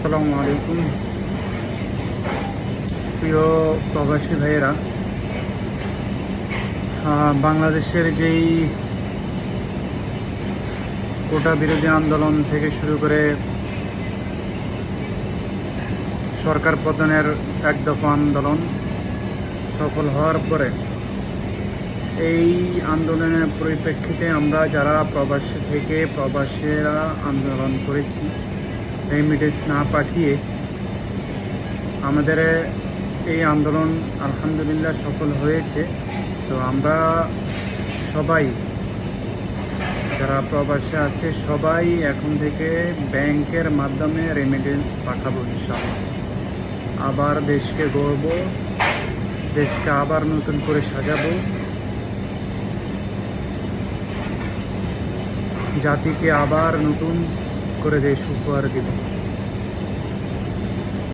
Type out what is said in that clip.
আসসালামু আলাইকুম। প্রিয় প্রবাসী ভাইয়েরা বাংলাদেশের যেই কোটা বিরোধী আন্দোলন থেকে শুরু করে সরকার পতনের এক দফা আন্দোলন সফল হওয়ার পরে এই আন্দোলনের পরিপ্রেক্ষিতে আমরা যারা প্রবাসী থেকে প্রবাসীরা আন্দোলন করেছি রেমিডেন্স না পাঠিয়ে আমাদের এই আন্দোলন আলহামদুলিল্লাহ সফল হয়েছে। তো আমরা সবাই, যারা প্রবাসে আছে, সবাই এখন থেকে ব্যাংকের মাধ্যমে রেমিডেন্স পাঠাবো ইনশাআল্লাহ। আবার দেশকে গড়ব, দেশকে আবার নতুন করে সাজাবো। জাতিকে আবার নতুন করে দেশ উপহার দিব